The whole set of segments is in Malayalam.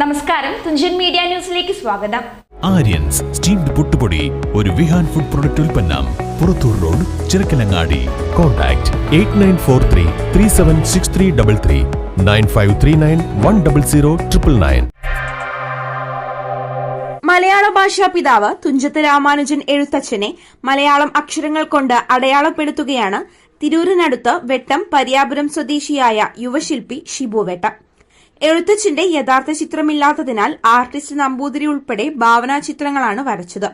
നമസ്കാരം. തുഞ്ചൻ മീഡിയ ന്യൂസിലേക്ക് സ്വാഗതം. ആര്യൻസ് സ്റ്റീംഡ് പുട്ടുപൊടി ഒരു വിഹാൻ ഫുഡ് പ്രൊഡക്റ്റ് ഉൽപ്പന്നം Purathur road Chirakkalangadi. Contact eight nine four three three seven six three double three nine five three nine one double zero triple nine. മലയാള ഭാഷാ പിതാവ് തുഞ്ചത്ത് രാമാനുജൻ എഴുത്തച്ഛനെ മലയാളം അക്ഷരങ്ങൾ കൊണ്ട് അടയാളപ്പെടുത്തുകയാണ് തിരൂരിനടുത്ത് വെട്ടം പരിയാപുരം സ്വദേശിയായ യുവശില്പി ഷിബു വെട്ടം. എഴുത്തച്ഛന്റെ യഥാർത്ഥ ചിത്രമില്ലാത്തതിനാൽ ആർട്ടിസ്റ്റ് നമ്പൂതിരി ഉൾപ്പെടെ ഭാവനാ ചിത്രങ്ങളാണ് വരച്ചത്.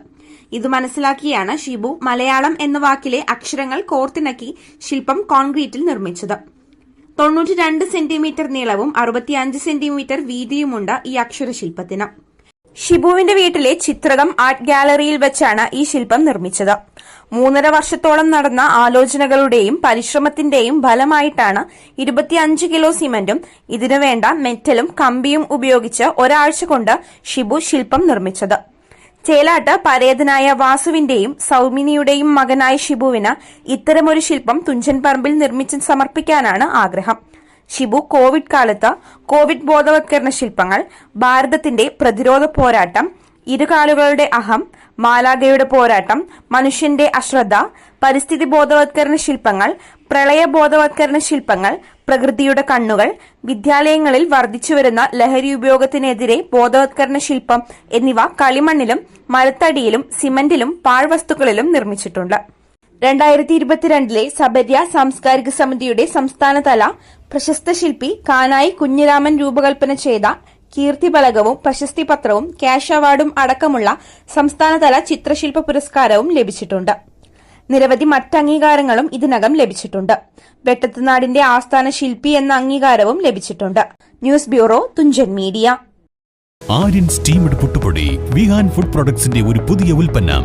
ഇത് മനസ്സിലാക്കിയാണ് ഷിബു മലയാളം എന്ന വാക്കിലെ അക്ഷരങ്ങൾ കോർത്തിണക്കി ശില്പം കോൺക്രീറ്റിൽ നിർമ്മിച്ചത്. തൊണ്ണൂറ്റി രണ്ട് സെന്റിമീറ്റർ നീളവും അറുപത്തിയഞ്ച് സെന്റിമീറ്റർ വീതിയുമുണ്ട് ഈ അക്ഷരശില്പത്തിന്. ഷിബുവിന്റെ വീട്ടിലെ ചിത്രകം ആർട്ട് ഗാലറിയിൽ വെച്ചാണ് ഈ ശില്പം നിർമ്മിച്ചത്. മൂന്നര വർഷത്തോളം നടന്ന ആലോചനകളുടെയും പരിശ്രമത്തിന്റെയും ഫലമായിട്ടാണ് ഇരുപത്തിയഞ്ച് കിലോ സിമന്റും ഇതിനുവേണ്ട മെറ്റലും കമ്പിയും ഉപയോഗിച്ച് ഒരാഴ്ച കൊണ്ട് ഷിബു ശില്പം നിർമ്മിച്ചത്. ചേലാട്ട് പരേതനായ വാസുവിന്റെയും സൗമിനിയുടെയും മകനായ ഷിബുവിന് ഇത്തരമൊരു ശില്പം തുഞ്ചൻ പറമ്പിൽ നിർമ്മിച്ച് സമർപ്പിക്കാനാണ് ആഗ്രഹം. ഷിബു കോവിഡ് കാലത്ത് കോവിഡ് ബോധവത്കരണ ശില്പങ്ങൾ ഭാരതത്തിന്റെ പ്രതിരോധ പോരാട്ടം ഇരുകാലുകളുടെ അഹം മാലാഗയുടെ പോരാട്ടം മനുഷ്യന്റെ അശ്രദ്ധ പരിസ്ഥിതി ബോധവത്കരണ ശില്പങ്ങൾ പ്രളയ ബോധവത്കരണ ശില്പങ്ങൾ പ്രകൃതിയുടെ കണ്ണുകൾ വിദ്യാലയങ്ങളിൽ വർദ്ധിച്ചുവരുന്ന ലഹരി ഉപയോഗത്തിനെതിരെ ബോധവത്കരണ ശില്പം എന്നിവ കളിമണ്ണിലും മരത്തടിയിലും സിമന്റിലും പാഴ്വസ്തുക്കളിലും നിർമ്മിച്ചിട്ടുണ്ട്. രണ്ടായിരത്തി ഇരുപത്തിരണ്ടിലെ സബര്യ സാംസ്കാരിക സമിതിയുടെ സംസ്ഥാനതല പ്രശസ്ത ശില്പി കാനായി കുഞ്ഞിരാമൻ രൂപകൽപ്പന ചെയ്ത കീർത്തിപലകവും പ്രശസ്തി പത്രവും ക്യാഷ് അവാർഡും അടക്കമുള്ള സംസ്ഥാനതല ചിത്രശില്പ പുരസ്കാരവും ലഭിച്ചിട്ടുണ്ട്. നിരവധി മറ്റ് അംഗീകാരങ്ങളും ഇതിനകം ലഭിച്ചിട്ടുണ്ട്. വെട്ടത്തുനാടിന്റെ ആസ്ഥാന ശില്പി എന്ന അംഗീകാരവും ലഭിച്ചിട്ടുണ്ട്. News bureau Thunchan media. Aryan steamed പുട്ടുപൊടി വിഹാൻ ഫുഡ് പ്രൊഡക്ട്സിന്റെ ഒരു പുതിയ ഉൽപ്പന്നം.